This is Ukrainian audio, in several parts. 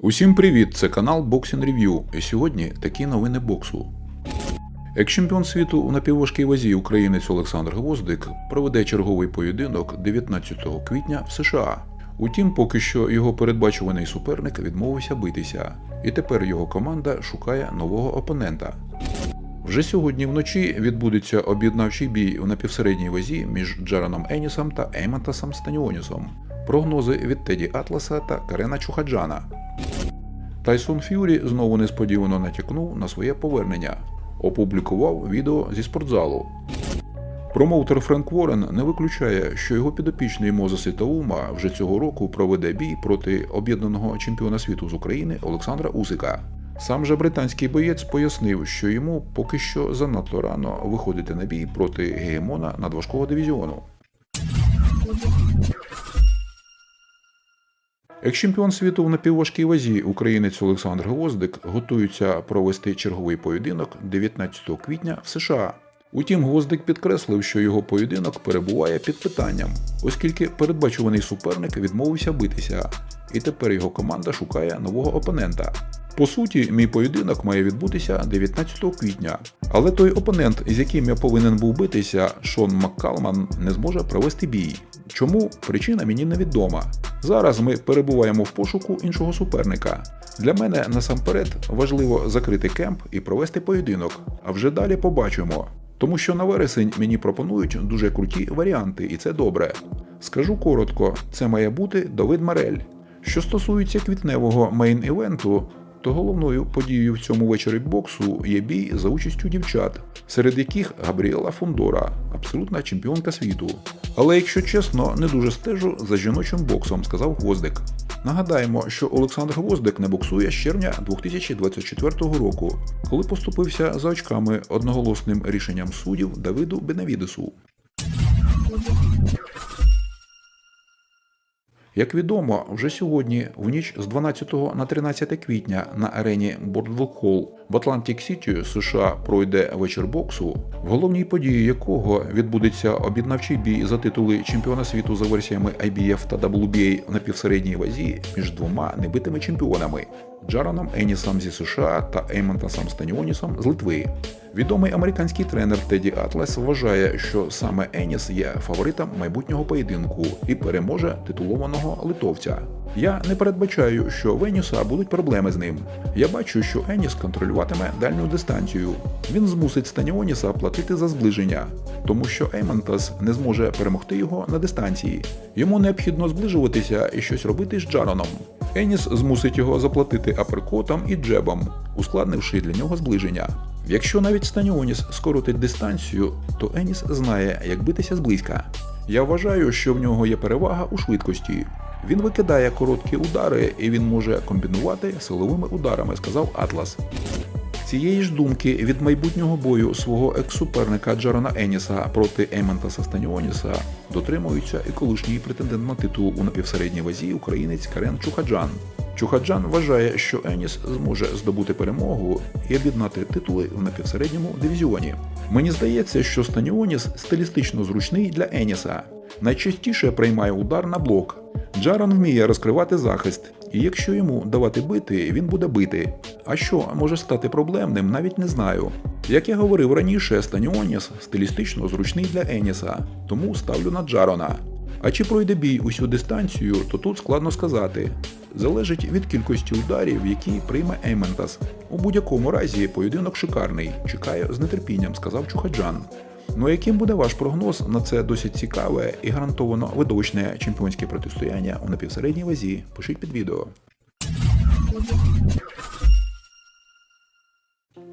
Усім привіт! Це канал Boxing Review. І сьогодні такі новини боксу. Екс-чемпіон світу у напівважкій вазі українець Олександр Гвоздик проведе черговий поєдинок 19 квітня в США. Утім, поки що його передбачуваний суперник відмовився битися, і тепер його команда шукає нового опонента. Вже сьогодні вночі відбудеться об'єднавчий бій у напівсередній вазі між Джараном Енісом та Еймантасом Станіонісом. Прогнози від Теді Атласа та Карена Чухаджана. Тайсон Ф'юрі знову несподівано натякнув на своє повернення, опублікував відео зі спортзалу. Промоутер Френк Ворен не виключає, що його підопічний Мозес Ітаума вже цього року проведе бій проти об'єднаного чемпіона світу з України Олександра Усика. Сам же британський боєць пояснив, що йому поки що занадто рано виходити на бій проти гегемона надважкого дивізіону. Екс-чемпіон світу в напівважкій вазі українець Олександр Гвоздик готується провести черговий поєдинок 19 квітня в США. Утім, Гвоздик підкреслив, що його поєдинок перебуває під питанням, оскільки передбачуваний суперник відмовився битися, і тепер його команда шукає нового опонента. По суті, мій поєдинок має відбутися 19 квітня, але той опонент, з яким я повинен був битися, Шон Маккалман, не зможе провести бій. Чому причина мені невідома. Зараз ми перебуваємо в пошуку іншого суперника. Для мене насамперед важливо закрити кемп і провести поєдинок, а вже далі побачимо. Тому що на вересень мені пропонують дуже круті варіанти, і це добре. Скажу коротко, це має бути Давид Марель. Що стосується квітневого мейн-івенту, то головною подією в цьому вечорі боксу є бій за участю дівчат, серед яких Габріела Фондора, абсолютна чемпіонка світу. Але якщо чесно, не дуже стежу за жіночим боксом, сказав Гвоздик. Нагадаємо, що Олександр Гвоздик не боксує з червня 2024 року, коли поступився за очками одноголосним рішенням суддів Давиду Бенавідесу. Як відомо, вже сьогодні, в ніч з 12 на 13 квітня на арені Hall в Атлантик Сіті, США, пройде вечір боксу, в головній події якого відбудеться об'єднавчий бій за титули чемпіона світу за версіями IBF та WBA на півсередній вазі між двома небитими чемпіонами Джараном Енісом зі США та Еймонтасом Станіонісом з Литви. Відомий американський тренер Теді Атлас вважає, що саме Еніс є фаворитом майбутнього поєдинку і переможе титулованого литовця. Я не передбачаю, що в Еніса будуть проблеми з ним. Я бачу, що Еніс контролюватиме дальню дистанцію. Він змусить Станіоніса платити за зближення, тому що Еймонтас не зможе перемогти його на дистанції. Йому необхідно зближуватися і щось робити з Джароном. Еніс змусить його заплатити аперкотом і джебом, ускладнивши для нього зближення. Якщо навіть Станіоніс скоротить дистанцію, то Еніс знає, як битися зблизька. Я вважаю, що в нього є перевага у швидкості. Він викидає короткі удари і він може комбінувати силовими ударами, сказав Атлас. Цієї ж думки від майбутнього бою свого екс-суперника Джарона Еніса проти Ейментаса Станіоніса дотримується і колишній претендент на титул у напівсередній вазі українець Карен Чухаджан. Чухаджан вважає, що Еніс зможе здобути перемогу і об'єднати титули в напівсередньому дивізіоні. Мені здається, що Станіоніс стилістично зручний для Еніса. Найчастіше приймає удар на блок. Джаран вміє розкривати захист, і якщо йому давати бити, він буде бити. А що може стати проблемним, навіть не знаю. Як я говорив раніше, Станіоніс стилістично зручний для Еніса, тому ставлю на Джарона. А чи пройде бій усю дистанцію, то тут складно сказати. Залежить від кількості ударів, які прийме Ейментас. У будь-якому разі поєдинок шикарний. Чекаю з нетерпінням, сказав Чухаджан. Ну яким буде ваш прогноз на це досить цікаве і гарантовано видовищне чемпіонське протистояння у напівсередній вазі? Пишіть під відео.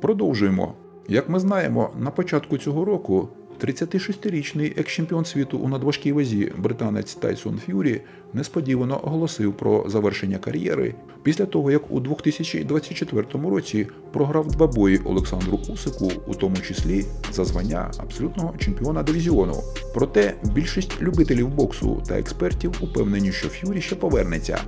Продовжуємо. Як ми знаємо, на початку цього року 36-річний екс-чемпіон світу у надважкій вазі британець Тайсон Ф'юрі несподівано оголосив про завершення кар'єри після того, як у 2024 році програв два бої Олександру Усику, у тому числі за звання абсолютного чемпіона дивізіону. Проте більшість любителів боксу та експертів упевнені, що Ф'юрі ще повернеться.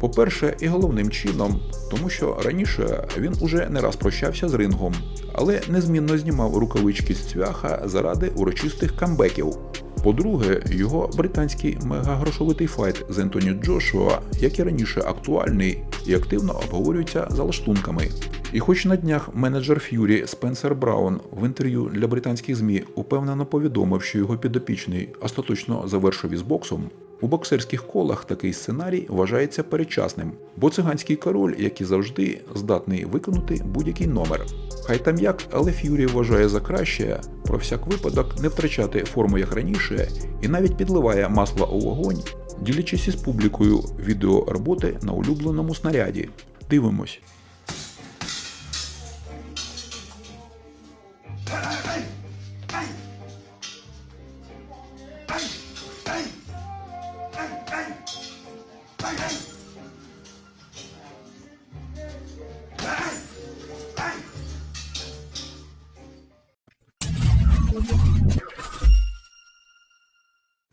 По-перше, і головним чином, тому що раніше він уже не раз прощався з рингом, але незмінно знімав рукавички з цвяха заради урочистих камбеків. По-друге, його британський мегагрошовитий файт з Ентоні Джошуа, як і раніше актуальний і активно обговорюються за лаштунками. І хоч на днях менеджер Ф'юрі Спенсер Браун в інтерв'ю для британських ЗМІ упевнено повідомив, що його підопічний остаточно завершив із боксом, у боксерських колах такий сценарій вважається передчасним, бо циганський король, як і завжди, здатний виконати будь-який номер. Хай там як, але Ф'юрі вважає за краще про всяк випадок не втрачати форму як раніше і навіть підливає масло у вогонь, ділячись із публікою відеороботи на улюбленому снаряді. Дивимось.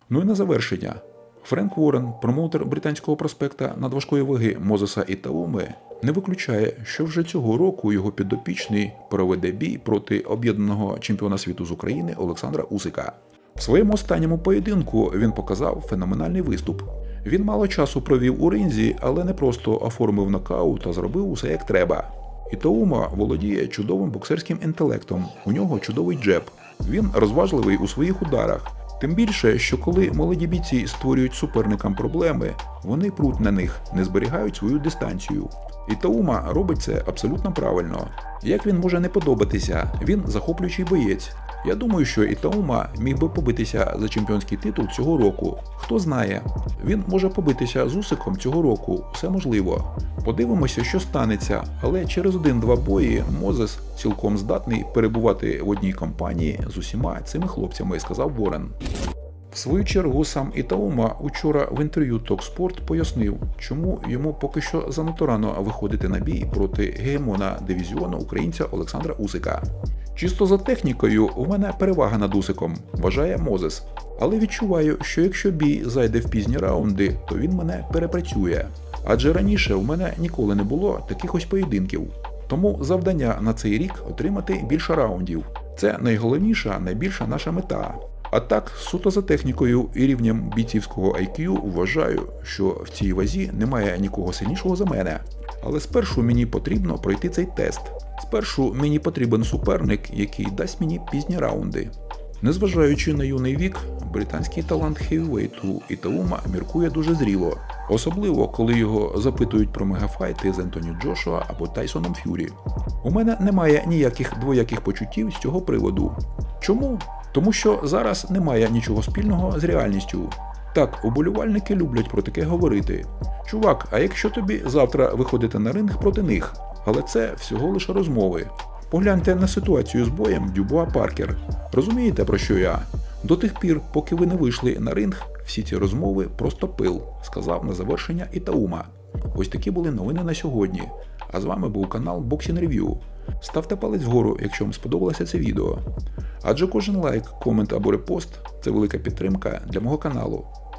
Ну і на завершення. Френк Уоррен, промоутер британського проспекта надважкої ваги Мозеса і Тауми, не виключає, що вже цього року його підопічний проведе бій проти об'єднаного чемпіона світу з України Олександра Усика. В своєму останньому поєдинку він показав феноменальний виступ. Він мало часу провів у ринзі, але не просто оформив нокаут, а зробив усе як треба. І Таума володіє чудовим боксерським інтелектом. У нього чудовий джеб. Він розважливий у своїх ударах. Тим більше, що коли молоді бійці створюють суперникам проблеми, вони пруть на них, не зберігають свою дистанцію. І Таума робить це абсолютно правильно. Як він може не подобатися, він захоплюючий боєць. Я думаю, що Ітаума міг би побитися за чемпіонський титул цього року. Хто знає, він може побитися з Усиком цього року, все можливо. Подивимося, що станеться, але через один-два бої Мозес цілком здатний перебувати в одній компанії з усіма цими хлопцями, сказав Ворен. В свою чергу сам Ітаума учора в інтерв'ю Токспорт пояснив, чому йому поки що занадто рано виходити на бій проти гегемона дивізіону українця Олександра Усика. Чисто за технікою у мене перевага над Усиком, вважає Мозес. Але відчуваю, що якщо бій зайде в пізні раунди, то він мене перепрацює. Адже раніше у мене ніколи не було таких ось поєдинків. Тому завдання на цей рік отримати більше раундів. Це найголовніша, найбільша наша мета. А так, суто за технікою і рівнем бійцівського IQ вважаю, що в цій вазі немає нікого сильнішого за мене. Але спершу мені потрібно пройти цей тест. Спершу мені потрібен суперник, який дасть мені пізні раунди. Незважаючи на юний вік, британський талант хевівейту Ітаума міркує дуже зріло, особливо коли його запитують про мегафайти з Ентоні Джошуа або Тайсоном Ф'юрі. У мене немає ніяких двояких почуттів з цього приводу. Чому? Тому що зараз немає нічого спільного з реальністю. Так, уболівальники люблять про таке говорити. Чувак, а якщо тобі завтра виходити на ринг проти них? Але це всього лише розмови. Погляньте на ситуацію з боєм Дюбуа Паркер. Розумієте, про що я? До тих пір, поки ви не вийшли на ринг, всі ці розмови просто пил, сказав на завершення Ітаума. Ось такі були новини на сьогодні. А з вами був канал Boxing Review. Ставте палець вгору, якщо вам сподобалося це відео. Адже кожен лайк, комент або репост це велика підтримка для мого каналу.